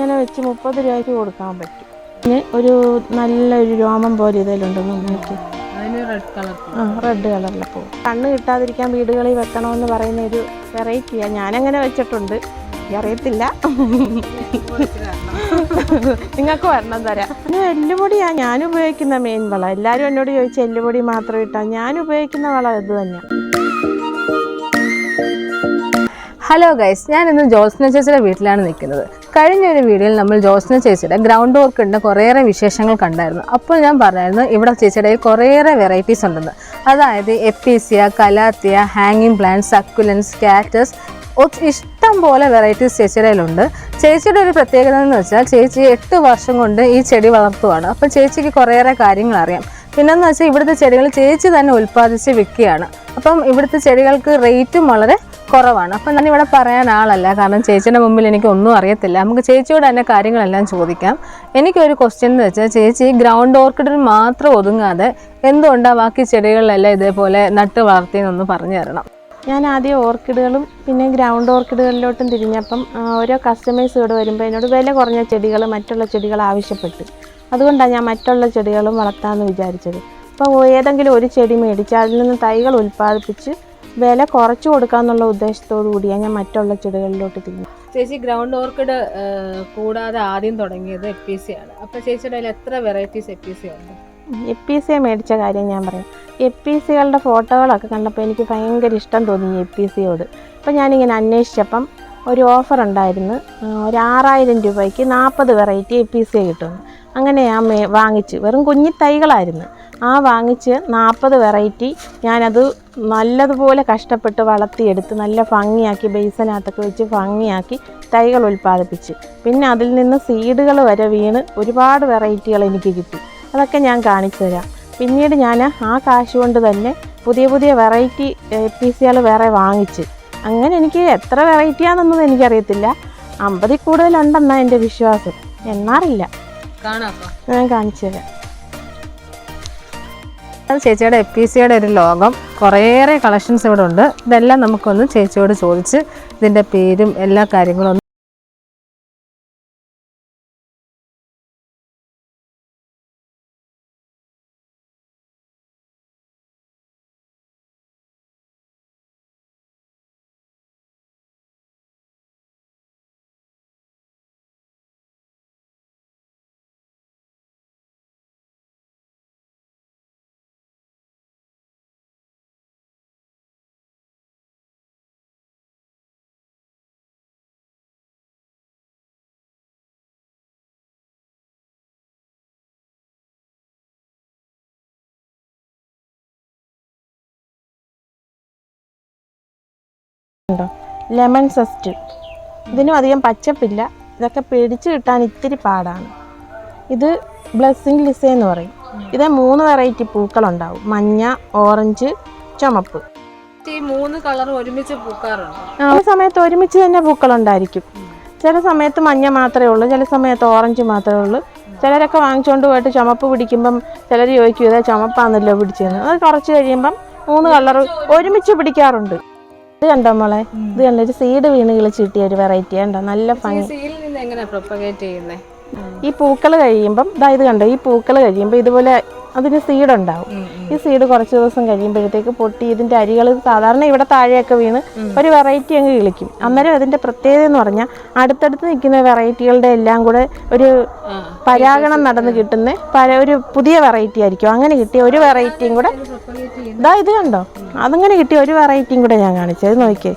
ഇങ്ങനെ വെച്ച് മുപ്പത് രൂപയ്ക്ക് കൊടുക്കാൻ പറ്റും. പിന്നെ ഒരു നല്ലൊരു രോമം പോലെ ഇതിലുണ്ടെന്ന് നോക്കി അതിന് റെഡ് കളർ ആ റെഡ് കളറിലെ പൂ. കണ്ണ് കിട്ടാതിരിക്കാൻ വീടുകളിൽ വെക്കണമെന്ന് പറയുന്ന ഒരു വെറൈറ്റിയാണ് ഞാനങ്ങനെ വെച്ചിട്ടുണ്ട്. എനിക്ക് അറിയത്തില്ല. നിങ്ങൾക്ക് വരണം തരാം. പിന്നെ എല്ലുപൊടിയാണ് ഞാൻ ഉപയോഗിക്കുന്ന മെയിൻ വളം. എല്ലാവരും എന്നോട് ചോദിച്ച എല്ലുപൊടി മാത്രം ഇട്ടാ. ഞാൻ ഉപയോഗിക്കുന്ന വളം ഇത് തന്നെയാണ് ഹലോ ഗൈസ് ഞാൻ ഇന്ന് ജോസ്ന ചേച്ചിയുടെ വീട്ടിലാണ് നിൽക്കുന്നത്. കഴിഞ്ഞ ഒരു വീഡിയോയിൽ നമ്മൾ ജോസ്ന ചേച്ചിയുടെ ഗ്രൗണ്ട് വർക്കിന്റെ കുറേയേറെ വിശേഷങ്ങൾ കണ്ടായിരുന്നു. അപ്പോൾ ഞാൻ പറഞ്ഞായിരുന്നു ഇവിടെ ചേച്ചിയുടെ കുറേയേറെ വെറൈറ്റീസ് ഉണ്ടെന്ന്. അതായത് എപ്പീസിയ കലാത്തിയ ഹാങ്ങിങ് പ്ലാന്റ് സക്കുലൻസ് കാറ്റസ് ഇഷ്ടം പോലെ വെറൈറ്റീസ് ചേച്ചിയുടെ കയ്യിലുണ്ട്. ചേച്ചിയുടെ ഒരു പ്രത്യേകത എന്ന് വെച്ചാൽ ചേച്ചി എട്ട് വർഷം കൊണ്ട് ഈ ചെടി വളർത്തുവാണ്. അപ്പോൾ ചേച്ചിക്ക് കുറേയേറെ കാര്യങ്ങൾ അറിയാം. പിന്നെന്ന് വെച്ചാൽ ഇവിടുത്തെ ചെടികൾ ചേച്ചി തന്നെ ഉൽപ്പാദിച്ച് വിൽക്കുകയാണ്. അപ്പം ഇവിടുത്തെ ചെടികൾക്ക് റേറ്റും വളരെ കുറവാണ്. അപ്പം ഞാൻ ഇവിടെ പറയാൻ ആളല്ല. കാരണം ചേച്ചിയുടെ മുമ്പിൽ എനിക്ക് ഒന്നും അറിയത്തില്ല. നമുക്ക് ചേച്ചിയോട് തന്നെ കാര്യങ്ങളെല്ലാം ചോദിക്കാം. എനിക്കൊരു ക്വസ്റ്റ്യൻ എന്ന് വെച്ചാൽ ചേച്ചി ഗ്രൗണ്ട് ഓർക്കിഡിൽ മാത്രം ഒതുങ്ങാതെ എന്തുകൊണ്ടാണ് ബാക്കി ചെടികളിലെല്ലാം ഇതേപോലെ നട്ട് വളർത്തിയെന്നൊന്ന് പറഞ്ഞു തരണം. ഞാൻ ആദ്യം ഓർക്കിഡുകളും പിന്നെ ഗ്രൗണ്ട് ഓർക്കിഡുകളിലോട്ടും തിരിഞ്ഞപ്പം ഓരോ കസ്റ്റമേഴ്സ് ഇവിടെ വരുമ്പോൾ എന്നോട് വില കുറഞ്ഞ ചെടികൾ മറ്റുള്ള ചെടികൾ ആവശ്യപ്പെട്ടു. അതുകൊണ്ടാണ് ഞാൻ മറ്റുള്ള ചെടികളും വളർത്താമെന്ന് വിചാരിച്ചത്. അപ്പോൾ ഏതെങ്കിലും ഒരു ചെടി മേടിച്ച് അതിൽ നിന്ന് തൈകൾ ഉൽപ്പാദിപ്പിച്ച് വില കുറച്ച് കൊടുക്കാന്നുള്ള ഉദ്ദേശത്തോടു കൂടിയാണ് ഞാൻ മറ്റുള്ള ചെടികളിലോട്ട് തിരിഞ്ഞു. ചേച്ചി ഗ്രൗണ്ട് ഓർക്കിഡ് കൂടാതെ ആദ്യം തുടങ്ങിയത് എ പി സി ആണ്. അപ്പോൾ ചേച്ചിയുടെ എത്ര വെറൈറ്റീസ് എ പി സി ഉണ്ട്? എ പി സി മേടിച്ച കാര്യം ഞാൻ പറയാം. എ പി സികളുടെ ഫോട്ടോകളൊക്കെ കണ്ടപ്പോൾ എനിക്ക് ഭയങ്കര ഇഷ്ടം തോന്നി എ പി സിയോട് അപ്പോൾ ഞാനിങ്ങനെ അന്വേഷിച്ചപ്പം ഒരു ഓഫർ ഉണ്ടായിരുന്നു. ഒരു ആറായിരം രൂപയ്ക്ക് നാൽപ്പത് വെറൈറ്റി എ പി സി കിട്ടുന്നു. അങ്ങനെ ഞാൻ മേ വാങ്ങിച്ച് വെറും കുഞ്ഞി തൈകളായിരുന്നു. ആ വാങ്ങിച്ച് നാൽപ്പത് വെറൈറ്റി ഞാനത് നല്ലതുപോലെ കഷ്ടപ്പെട്ട് വളർത്തിയെടുത്ത് നല്ല ഭംഗിയാക്കി ബേസനകത്തൊക്കെ വെച്ച് ഭംഗിയാക്കി തൈകൾ ഉൽപ്പാദിപ്പിച്ച്. പിന്നെ അതിൽ നിന്ന് സീഡുകൾ വരെ വീണ് ഒരുപാട് വെറൈറ്റികൾ എനിക്ക് കിട്ടി. അതൊക്കെ ഞാൻ കാണിച്ചു തരാം. പിന്നീട് ഞാൻ ആ കാശ് കൊണ്ട് തന്നെ പുതിയ പുതിയ വെറൈറ്റി പി സികൾ വേറെ വാങ്ങിച്ച്. അങ്ങനെ എനിക്ക് എത്ര വെറൈറ്റിയാണെന്നൊന്നും എനിക്കറിയത്തില്ല. അമ്പതിൽ കൂടുതലുണ്ടെന്നാണ് എന്റെ വിശ്വാസം. എണ്ണാറില്ല കാണാം ഞാൻ കാണിച്ചു തരാം. ചേച്ചിയുടെ എ പി സിയുടെ ഒരു ലോകം. കുറേയേറെ കളക്ഷൻസ് ഇവിടെ ഉണ്ട് ഇതെല്ലാം നമുക്കൊന്ന് ചേച്ചിയോട് ചോദിച്ച് ഇതിന്റെ പേരും എല്ലാ കാര്യങ്ങളും ഉണ്ടോ? Lemon zest. ഇതിനും അധികം പച്ചപ്പില്ല. ഇതൊക്കെ പിടിച്ച് കിട്ടാൻ ഇത്തിരി പാടാണ്. ഇത് ബ്ലെസ്സിങ് ലിസ എന്ന് പറയും. ഇത് മൂന്ന് വെറൈറ്റി പൂക്കളുണ്ടാവും. മഞ്ഞ ഓറഞ്ച് ചുമപ്പ്. ഈ മൂന്ന് കളറും ഒരുമിച്ച് പൂക്കാറുണ്ട്? ആ സമയത്ത് ഒരുമിച്ച് തന്നെ പൂക്കളുണ്ടായിരിക്കും. ചില സമയത്ത് മഞ്ഞ മാത്രമേ ഉള്ളൂ ചില സമയത്ത് ഓറഞ്ച് മാത്രമേ ഉള്ളൂ. ചിലരൊക്കെ വാങ്ങിച്ചുകൊണ്ട് പോയിട്ട് ചുമപ്പ് പിടിക്കുമ്പം ചിലർ ചോദിക്കും ഇതാ ചുമപ്പാന്നല്ലോ പിടിച്ചതെന്ന് അത് കുറച്ച് കഴിയുമ്പം മൂന്ന് കളർ ഒരുമിച്ച് പിടിക്കാറുണ്ട്. ഇത് കണ്ടോ മോളെ? ഇത് കണ്ടോ? ഒരു സീഡ് വീണ് കിളിച്ച് കിട്ടിയ ഒരു വെറൈറ്റി കണ്ടോ? നല്ല ഭംഗി. ഈ പൂക്കൾ കഴിയുമ്പം ഇതാ ഇത് കണ്ടോ? ഈ പൂക്കൾ കഴിയുമ്പോൾ ഇതുപോലെ അതിന് സീഡ് ഉണ്ടാവും. ഈ സീഡ് കുറച്ച് ദിവസം കഴിയുമ്പോഴത്തേക്ക് പൊട്ടി ഇതിന്റെ അരികൾ സാധാരണ ഇവിടെ താഴെയൊക്കെ വീണ് ഒരു വെറൈറ്റി അങ്ങ് കിളിക്കും. അന്നേരം അതിന്റെ പ്രത്യേകത എന്ന് പറഞ്ഞാൽ അടുത്തടുത്ത് നിൽക്കുന്ന വെറൈറ്റികളുടെ എല്ലാം കൂടെ ഒരു പരാഗണം നടന്ന് കിട്ടുന്ന പല ഒരു പുതിയ വെറൈറ്റി ആയിരിക്കും. അങ്ങനെ കിട്ടിയ ഒരു വെറൈറ്റിയും കൂടെ ഇതാ ഇത് കണ്ടോ? അതങ്ങനെ കിട്ടിയ ഒരു വെറൈറ്റിയും കൂടെ ഞാൻ കാണിച്ചത് നോക്കിയേ.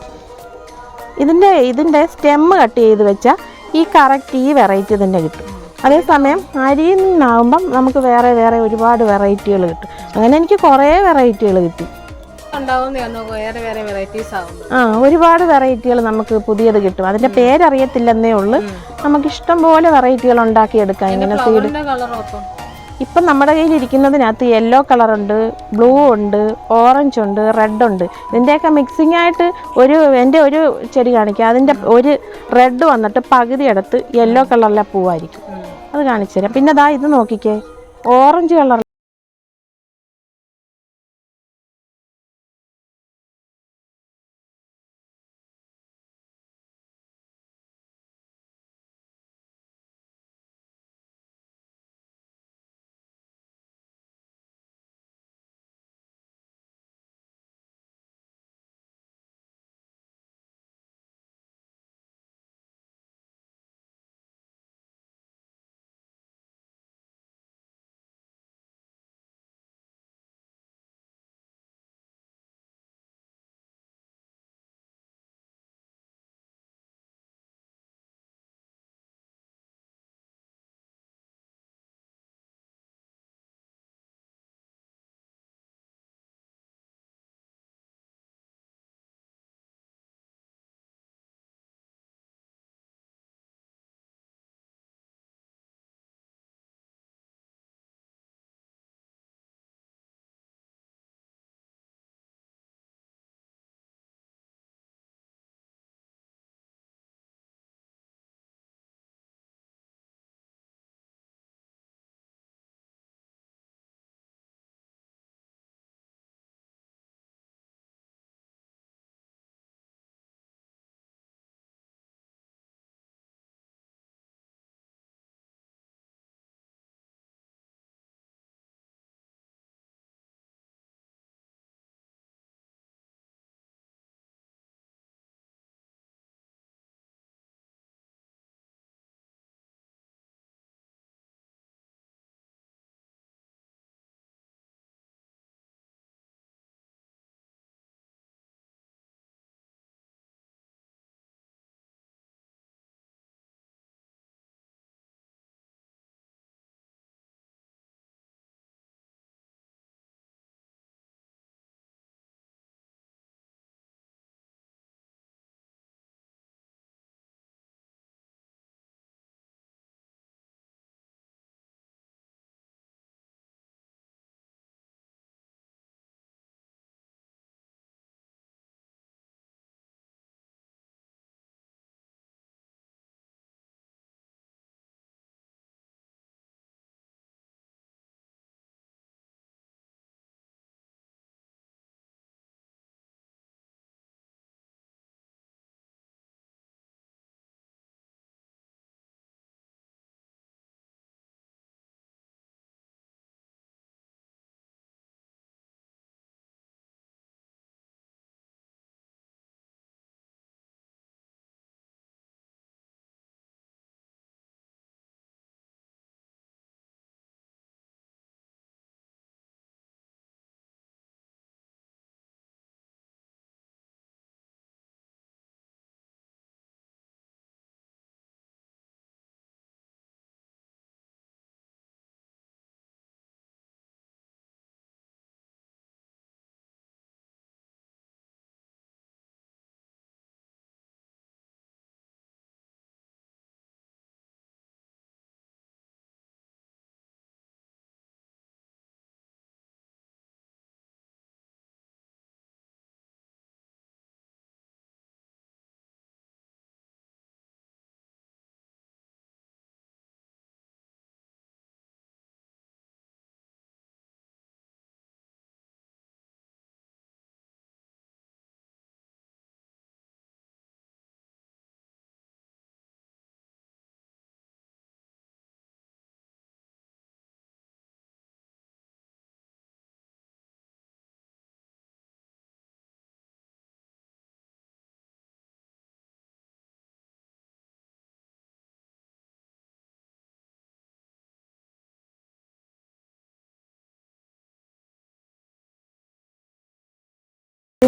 ഇതിന്റെ ഇതിന്റെ സ്റ്റെമ്മ് കട്ട് ചെയ്ത് വെച്ചാൽ ഈ കറക്റ്റ് ഈ വെറൈറ്റി തന്നെ കിട്ടും. അതേസമയം അരിയിൽ നിന്നാകുമ്പം നമുക്ക് വേറെ വേറെ ഒരുപാട് വെറൈറ്റികൾ കിട്ടും. അങ്ങനെ എനിക്ക് കുറേ വെറൈറ്റികൾ കിട്ടി. ആ ഒരുപാട് വെറൈറ്റികൾ നമുക്ക് പുതിയത് കിട്ടും. അതിന്റെ പേരറിയത്തില്ലെന്നേ ഉള്ളു. നമുക്ക് ഇഷ്ടം പോലെ വെറൈറ്റികൾ ഉണ്ടാക്കിയെടുക്കാം ഇങ്ങനെ സീഡ് ഇപ്പം നമ്മുടെ കയ്യിൽ ഇരിക്കുന്നതിനകത്ത് യെല്ലോ കളറുണ്ട് ബ്ലൂ ഉണ്ട് ഓറഞ്ച് ഉണ്ട് റെഡ് ഉണ്ട്. ഇതിന്റെയൊക്കെ മിക്സിംഗ് ആയിട്ട് ഒരു എന്റെ ഒരു ചെടി കാണിക്കുക അതിന്റെ ഒരു റെഡ് വന്നിട്ട് പകുതി എടുത്ത് യെല്ലോ കളറിലെ പൂവായിരിക്കും. അത് കാണിച്ചു തരാം. പിന്നെ ദാ ഇത് നോക്കിക്കേ. ഓറഞ്ച് കളർ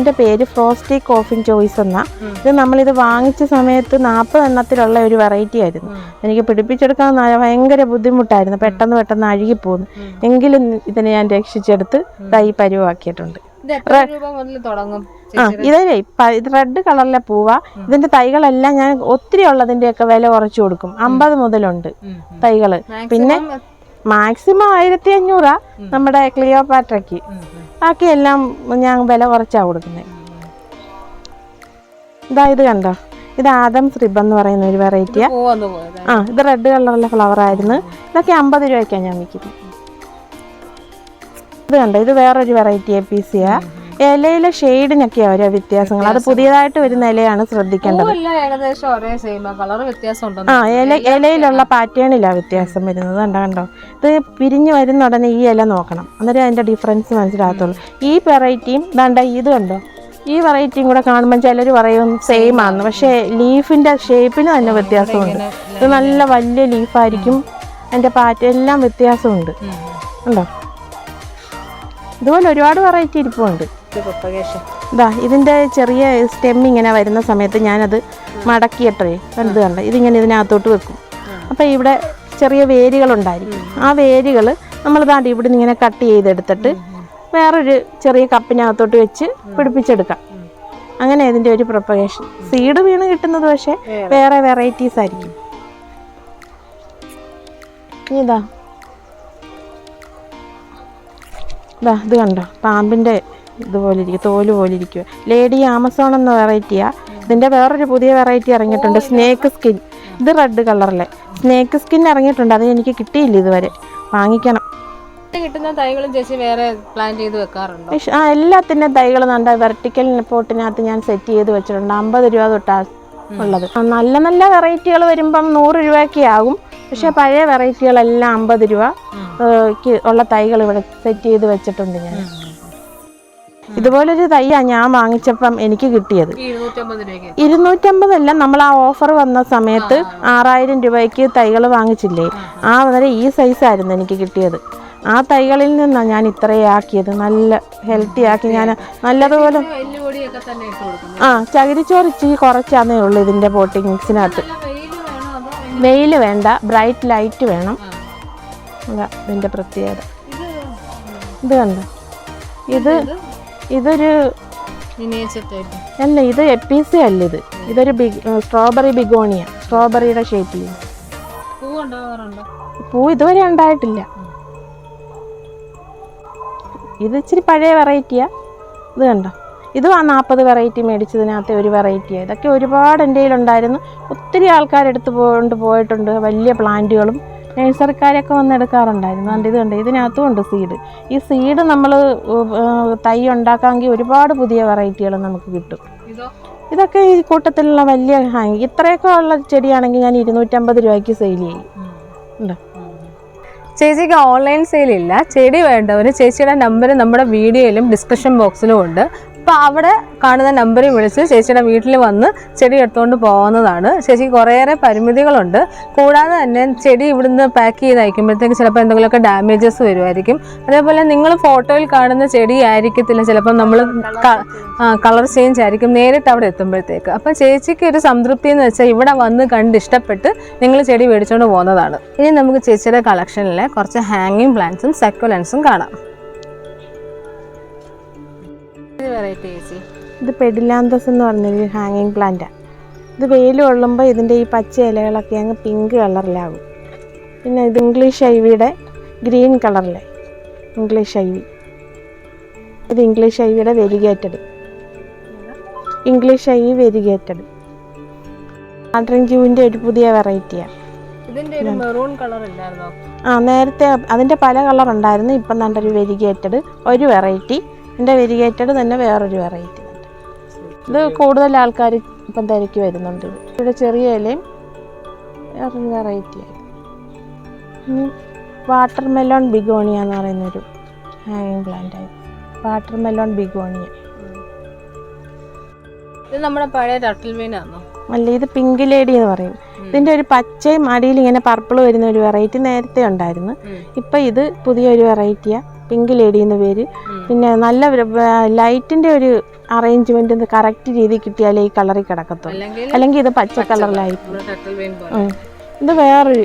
ഇതിന്റെ പേര് ഫ്രോസ്റ്റി കോഫിൻ ചോയ്സ് എന്ന. ഇത് നമ്മളിത് വാങ്ങിച്ച സമയത്ത് നാൽപ്പത് എണ്ണത്തിലുള്ള ഒരു വെറൈറ്റി ആയിരുന്നു. എനിക്ക് പിടിപ്പിച്ചെടുക്കാൻ ഭയങ്കര ബുദ്ധിമുട്ടായിരുന്നു. പെട്ടെന്ന് പെട്ടെന്ന് അഴുകിപ്പോന്നു. എങ്കിലും ഇതിനെ ഞാൻ രക്ഷിച്ചെടുത്ത് തൈ പരുവാക്കിയിട്ടുണ്ട്. ആ ഇതേ ഇത് റെഡ് കളറിലെ പൂവ. ഇതിന്റെ തൈകളെല്ലാം ഞാൻ ഒത്തിരി ഉള്ളതിന്റെ ഒക്കെ വില കുറച്ചു കൊടുക്കും. അമ്പത് മുതലുണ്ട് തൈകൾ. പിന്നെ മാക്സിമം ആയിരത്തി അഞ്ഞൂറാ നമ്മുടെ ക്ലിയോപാട്രയ്ക്ക്. ബാക്കി എല്ലാം ഞാൻ വില കുറച്ചാ കൊടുക്കുന്നത് ഇതാ ഇത് കണ്ടോ? ഇത് ആദം റിബ് എന്ന് പറയുന്ന ഒരു വെറൈറ്റിയാ ആ. ഇത് റെഡ് കളറിലെ ഫ്ലവർ ആയിരുന്നു. ഇതൊക്കെ അമ്പത് രൂപയ്ക്കാണ് ഞാൻ വിൽക്കുന്നത്. ഇത് കണ്ടോ? ഇത് വേറൊരു വെറൈറ്റി എ പി സിയാ ഇലയിലെ ഷെയ്ഡിനൊക്കെയാ ഓരോ വ്യത്യാസങ്ങൾ. അത് പുതിയതായിട്ട് വരുന്ന ഇലയാണ് ശ്രദ്ധിക്കേണ്ടത്. ഏകദേശം ഒരേ സെയിം കളർ വ്യത്യാസം ആ ഇല ഇലയിലുള്ള പാറ്റേണിലാണ് വ്യത്യാസം വരുന്നത്. കണ്ടോ കണ്ടോ? ഇത് പിരിഞ്ഞു വരുന്ന ഉടനെ ഈ ഇല നോക്കണം. അന്നേരം അതിന്റെ ഡിഫറൻസ് മനസ്സിലാകത്തുള്ളൂ. ഈ വെറൈറ്റിയും ദണ്ട ഇത് കണ്ടോ? ഈ വെറൈറ്റിയും കൂടെ കാണുമ്പോൾ ചിലർ പറയും സെയിം ആണ് പക്ഷേ ലീഫിന്റെ ഷേപ്പിന് തന്നെ വ്യത്യാസമുണ്ട്. ഇത് നല്ല വലിയ ലീഫായിരിക്കും അതിന്റെ പാറ്റേൺ എല്ലാം വ്യത്യാസമുണ്ട്. ഉണ്ടോ ഇതുപോലെ ഒരുപാട് വെറൈറ്റി ഇരിപ്പുണ്ട്. പ്രൊപ്പഗേഷൻ ഇതാ ഇതിന്റെ ചെറിയ സ്റ്റെം ഇങ്ങനെ വരുന്ന സമയത്ത് ഞാനത് മടക്കിയിട്ടേ വലുത് കണ്ട. ഇതിങ്ങനെ ഇതിനകത്തോട്ട് വെക്കും. അപ്പോൾ ഇവിടെ ചെറിയ വേരുകളുണ്ടായിരിക്കും. ആ വേരുകൾ നമ്മൾ താണ്ടി ഇവിടെ നിന്ന് ഇങ്ങനെ കട്ട് ചെയ്തെടുത്തിട്ട് വേറൊരു ചെറിയ കപ്പിനകത്തോട്ട് വെച്ച് പിടിപ്പിച്ചെടുക്കാം. അങ്ങനെ ഇതിന്റെ ഒരു പ്രൊപ്പഗേഷൻ സീഡ് വീണ് കിട്ടുന്നത് പക്ഷേ വേറെ. വെറൈറ്റീസ് ആയിരിക്കും. ഇതാ. ഇതാ ഇത് കണ്ടോ? പാമ്പിന്റെ ഇതുപോലെ ഇരിക്കും തോൽ പോലെ ഇരിക്കുക ലേഡി ആമസോൺ എന്ന വെറൈറ്റിയാണ് ഇതിന്റെ വേറൊരു പുതിയ വെറൈറ്റി ഇറങ്ങിയിട്ടുണ്ട് സ്നേക്ക് സ്കിൻ. ഇത് റെഡ് കളറിലെ. സ്നേക്ക് സ്കിൻ ഇറങ്ങിയിട്ടുണ്ട് അത് എനിക്ക് കിട്ടിയില്ല ഇതുവരെ. വാങ്ങിക്കണം. കിട്ടുന്ന തൈകളും ചേച്ചി വേറെ പ്ലാൻ ചെയ്ത് വെക്കാറുണ്ടോ? ആ എല്ലാത്തിന്റെ തൈകൾ നല്ല വെർട്ടിക്കൽ പോട്ടിനകത്ത് ഞാൻ സെറ്റ് ചെയ്ത് വെച്ചിട്ടുണ്ട് അമ്പത് രൂപ തൊട്ടാ ഉള്ളത്. നല്ല നല്ല വെറൈറ്റികൾ വരുമ്പം നൂറ് രൂപയൊക്കെ ആകും. പക്ഷേ പഴയ വെറൈറ്റികളെല്ലാം അമ്പത് രൂപ ഉള്ള തൈകൾ ഇവിടെ സെറ്റ് ചെയ്ത് വെച്ചിട്ടുണ്ട് ഞാൻ. ഇതുപോലൊരു തയ്യ ഞാൻ വാങ്ങിച്ചപ്പം എനിക്ക് കിട്ടിയത്. ഇരുന്നൂറ്റമ്പതല്ല നമ്മൾ ആ ഓഫർ വന്ന സമയത്ത് ആറായിരം രൂപയ്ക്ക് തൈകൾ വാങ്ങിച്ചില്ലേ? ആ വളരെ ഈ സൈസായിരുന്നു എനിക്ക് കിട്ടിയത്. ആ തൈകളിൽ നിന്നാണ് ഞാൻ ഇത്രയും ആക്കിയത്. നല്ല ഹെൽത്തി ആക്കി ഞാൻ നല്ലതുപോലെ ആ ചകിരിച്ചോറ് ഇച്ചിരി കുറച്ചാന്നേ ഉള്ളൂ ഇതിന്റെ പോട്ടിംഗ് മിക്സിനകത്ത് അതോ വെയിൽ വേണ്ട ബ്രൈറ്റ് ലൈറ്റ് വേണം. അതാ ഇതിന്റെ പ്രത്യേകത. ഇത് കണ്ടോ? ഇത് ഇതൊരു അല്ല ഇത് എപ്പീസി അല്ല ഇത് ഇതൊരു ബിഗ് സ്ട്രോബെറി ബിഗോണിയ സ്ട്രോബെറിയുടെ ഷേപ്പിൽ പൂ ഇതുവരെ ഉണ്ടായിട്ടില്ല. ഇത് ഇച്ചിരി പഴയ വെറൈറ്റിയാ ഇത് കണ്ടോ? ഇത് ആ നാൽപ്പത് വെറൈറ്റി മേടിച്ചതിനകത്തെ ഒരു വെറൈറ്റിയാണ് ഇതൊക്കെ ഒരുപാട് എന്റെ കയ്യിലുണ്ടായിരുന്നു ഒത്തിരി ആൾക്കാരെടുത്ത് പോകൊണ്ട് പോയിട്ടുണ്ട്. വലിയ പ്ലാന്റുകളും നഴ്സറിക്കാരൊക്കെ വന്ന് എടുക്കാറുണ്ടായിരുന്നു. അതുകൊണ്ട് ഇത് ഉണ്ട് ഇതിനകത്തും ഉണ്ട് സീഡ് ഈ സീഡ് നമ്മൾ തൈ ഉണ്ടാക്കാമെങ്കിൽ ഒരുപാട് പുതിയ വെറൈറ്റികൾ നമുക്ക് കിട്ടും. ഇതോ? ഇതൊക്കെ ഈ കൂട്ടത്തിലുള്ള വലിയ ഹാങ് ഇത്രയൊക്കെ ഉള്ള ചെടിയാണെങ്കിൽ ഞാൻ ഇരുന്നൂറ്റമ്പത് രൂപയ്ക്ക് സെയിൽ ചെയ്യും. ഉണ്ടോ. ചേച്ചിക്ക് ഓൺലൈൻ സെയിൽ ഇല്ല. ചെടി വേണ്ടവർ ചേച്ചിയുടെ നമ്പർ നമ്മുടെ വീഡിയോയിലും ഡിസ്ക്രിപ്ഷൻ ബോക്സിലും ഉണ്ട്. അപ്പോൾ അവിടെ കാണുന്ന നമ്പറിൽ വിളിച്ച് ചേച്ചിയുടെ വീട്ടിൽ വന്ന് ചെടി എടുത്തുകൊണ്ട് പോകുന്നതാണ് ചേച്ചിക്ക് കുറേയേറെ പരിമിതികളുണ്ട്. കൂടാതെ തന്നെ ചെടി ഇവിടുന്ന് പാക്ക് ചെയ്ത് അയക്കുമ്പോഴത്തേക്ക് ചിലപ്പോൾ എന്തെങ്കിലുമൊക്കെ ഡാമേജസ് വരുമായിരിക്കും. അതേപോലെ നിങ്ങൾ ഫോട്ടോയിൽ കാണുന്ന ചെടി ആയിരിക്കത്തില്ല. ചിലപ്പോൾ നമ്മൾ കളർ ചേഞ്ച് ആയിരിക്കും നേരിട്ട് അവിടെ എത്തുമ്പോഴത്തേക്ക്. അപ്പം ചേച്ചിക്ക് ഒരു സംതൃപ്തി എന്ന് വെച്ചാൽ ഇവിടെ വന്ന് കണ്ട് ഇഷ്ടപ്പെട്ട് നിങ്ങൾ ചെടി മേടിച്ചുകൊണ്ട് പോകുന്നതാണ്. ഇനി നമുക്ക് ചേച്ചിയുടെ കളക്ഷനിലെ കുറച്ച് ഹാങ്ങിങ് പ്ലാന്റ്സും സെക്കുലൻസും കാണാം. വെറൈറ്റി ചേച്ചി? ഇത് പെഡിലാന്തസ് എന്ന് പറഞ്ഞൊരു ഹാങ്ങിങ് പ്ലാന്റാണ് ഇത് വെയിൽ കൊള്ളുമ്പോൾ ഇതിന്റെ ഈ പച്ച ഇലകളൊക്കെ അങ്ങ് പിങ്ക് കളറിലാകും പിന്നെ ഇത് ഇംഗ്ലീഷ് ഐവിയുടെ ഗ്രീൻ കളറിലെ ഇംഗ്ലീഷ് ഐവി ഇത് English ഐവിയുടെ variegated English ivy variegated Adrian ക്യൂവിന്റെ ഒരു പുതിയ വെറൈറ്റിയാണ് ഒരു ആ നേരത്തെ അതിന്റെ പല കളർ ഉണ്ടായിരുന്നു. ഇപ്പം നല്ലൊരു വെരിഗേറ്റഡ് ഒരു വെറൈറ്റി എന്റെ വെരിഗേറ്റഡ് തന്നെ വേറൊരു വെറൈറ്റി ഉണ്ട് ഇത് കൂടുതൽ ആൾക്കാർ ഇപ്പം തിരക്കി വരുന്നുണ്ട്. ഇവിടെ ചെറിയ ഇലയും വേറൊരു വെറൈറ്റി ഇനി വാട്ടർ മെലോൺ ബിഗോണിയ എന്ന് പറയുന്നൊരു ഹാങ്ങിങ് പ്ലാന്റ് ആയിരുന്നു വാട്ടർ മെലോൺ ബിഗോണിയ. ഇത് നമ്മുടെ പഴയ ടട്ടിൽ മീനാണോ അല്ല ഇത് പിങ്ക് ലേഡി എന്ന് പറയും. ഇതിന്റെ ഒരു പച്ചയും അടിയിൽ ഇങ്ങനെ പർപ്പിൾ വരുന്ന ഒരു വെറൈറ്റി നേരത്തെ ഉണ്ടായിരുന്നു. ഇപ്പം ഇത് പുതിയൊരു വെറൈറ്റിയാണ് പിങ്ക് ലേഡി എന്ന പേര്. പിന്നെ നല്ല ലൈറ്റിന്റെ ഒരു അറേഞ്ച്മെന്റ് കറക്റ്റ് രീതി കിട്ടിയാലേ ഈ കളറിൽ കിടക്കത്തുള്ളൂ. അല്ലെങ്കിൽ ഇത് പച്ച കളറിലായിരിക്കും. ഇത് വേറൊരു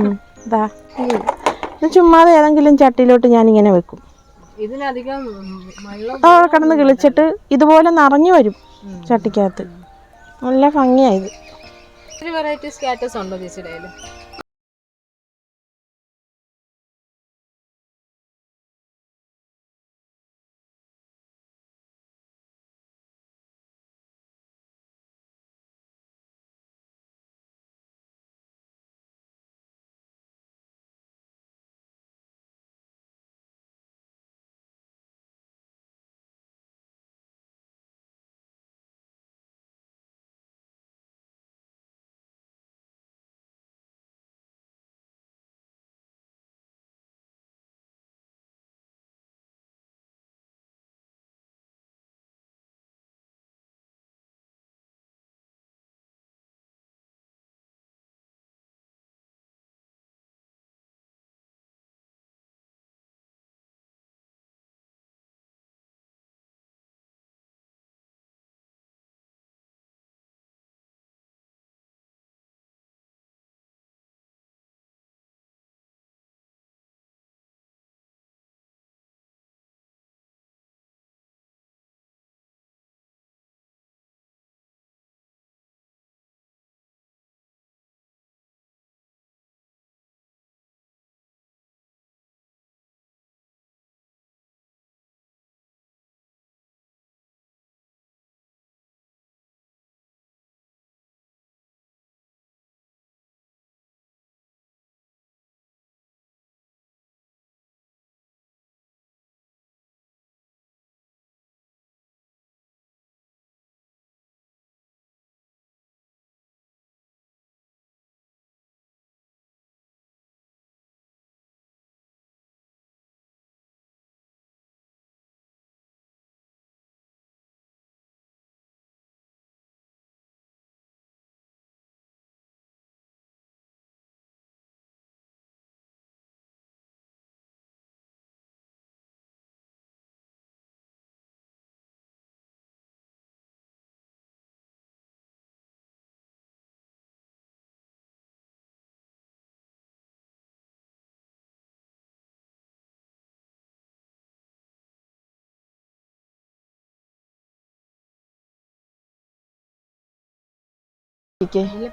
ഇത്. ചുമ്മാ ചുമ്മാതെ ഏതെങ്കിലും ചട്ടിയിലോട്ട് ഇങ്ങനെ വെക്കും. ഇതിനധികം അവിടെ കിടന്ന് കിളിച്ചിട്ട് ഇതുപോലെ നിറഞ്ഞു വരും ചട്ടിക്കകത്ത്. നല്ല ഭംഗിയായത് വെറൈറ്റി സ്കാറ്റസ് ഉണ്ടോ ചേച്ചിയുടെ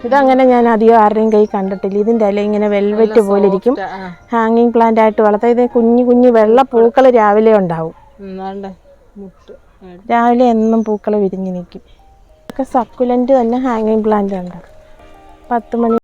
ഇതങ്ങനെ ഞാൻ അധികം ആരുടെയും കൈ കണ്ടിട്ടില്ല. ഇതിന്റെ ഇല ഇങ്ങനെ വെൽവെറ്റ് പോലെ ഇരിക്കും. ഹാങ്ങിങ് പ്ലാന്റ് ആയിട്ട് വളർത്താം. ഇത് കുഞ്ഞു കുഞ്ഞു വെള്ള പൂക്കൾ രാവിലെ ഉണ്ടാവും. രാവിലെ എന്നും പൂക്കൾ വിരിഞ്ഞു നിൽക്കും. ഒക്കെ സക്കുലന്റ് തന്നെ ഹാങ്ങിങ് പ്ലാന്റ് ഉണ്ട് പത്ത് മണി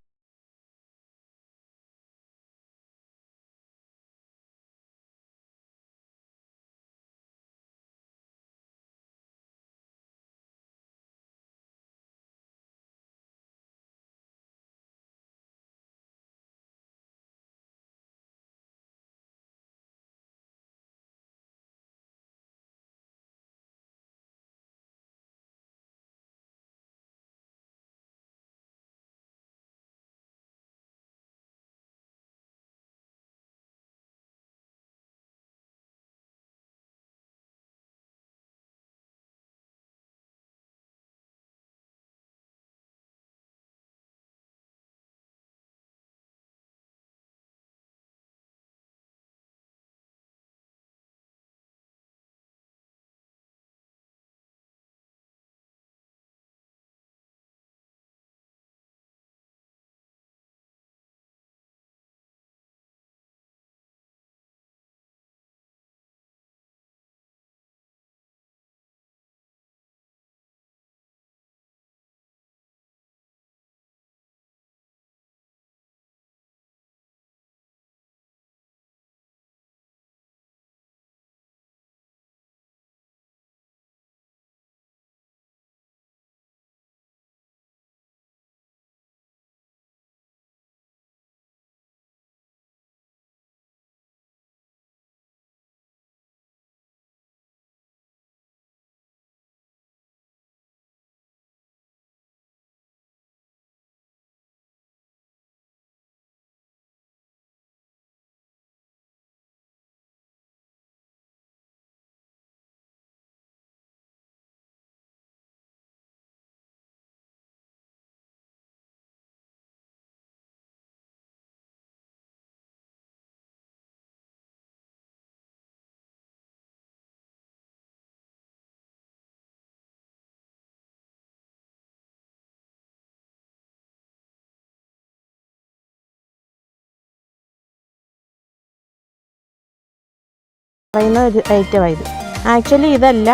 പറയുന്ന ഒരു ഐറ്റമാണ് ഇത്. ആക്ച്വലി ഇതല്ല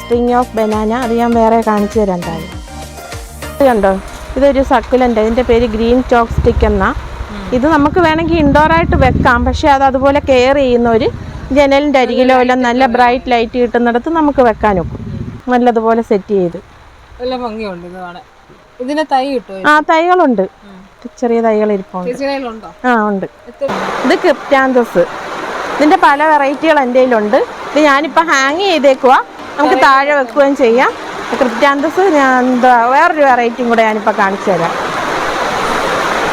സ്പ്രിങ് ഓഫ് ബനാന അത് ഞാൻ വേറെ കാണിച്ചു തരാം താഴെ ഇത് കണ്ടോ? ഇതൊരു സക്കുലന്റ് ഇതിന്റെ പേര് ഗ്രീൻ ചോക്ക് സ്റ്റിക്ക് എന്നാ. ഇത് നമുക്ക് വേണമെങ്കിൽ ഇൻഡോറായിട്ട് വെക്കാം. പക്ഷേ അത് അതുപോലെ കെയർ ചെയ്യുന്ന ഒരു ജനലിന്റെ അരികിലോ എല്ലാം നല്ല ബ്രൈറ്റ് ലൈറ്റ് കിട്ടുന്നിടത്ത് നമുക്ക് വെക്കാൻ ഒക്കും. നല്ലതുപോലെ സെറ്റ് ചെയ്ത്. നല്ല ഭംഗിയുണ്ട് ഇത് കാണാൻ. ഇതിന്റെ തൈ കിട്ടുമോ ആ തൈകളുണ്ട്. ചെറിയ തൈകൾ ഇരിപ്പുണ്ട്. ആ ഉണ്ട്. ഇത് ക്രിപ്റ്റാന്തസ് ഇതിന്റെ പല വെറൈറ്റികൾ എന്റെ കയ്യിലുണ്ട്. ഇത് ഞാനിപ്പോൾ ഹാങ് ചെയ്തേക്കുക നമുക്ക് താഴെ വെക്കുകയും ചെയ്യാം. കൃത്യാന്തസ് ഞാൻ എന്താ വേറൊരു വെറൈറ്റിയും കൂടെ ഞാനിപ്പോൾ കാണിച്ചു തരാം.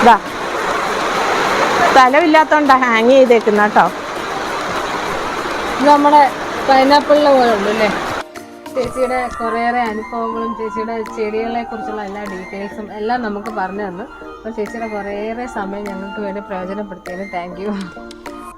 ഇതാ സ്ഥലമില്ലാത്തതുകൊണ്ടാണ് ഹാങ് ചെയ്തേക്കുന്ന കേട്ടോ. ഇത് നമ്മുടെ പൈനാപ്പിളിനെ പോലെ ഉണ്ട് അല്ലേ ചേച്ചിയുടെ കുറേയേറെ അനുഭവങ്ങളും ചേച്ചിയുടെ ചെടികളെ കുറിച്ചുള്ള എല്ലാ ഡീറ്റെയിൽസും എല്ലാം നമുക്ക് പറഞ്ഞു തന്നു. അപ്പോൾ ചേച്ചിയുടെ കുറേയേറെ സമയം ഞങ്ങൾക്ക് വേണ്ടി പ്രയോജനപ്പെടുത്തിയതിന് താങ്ക് യു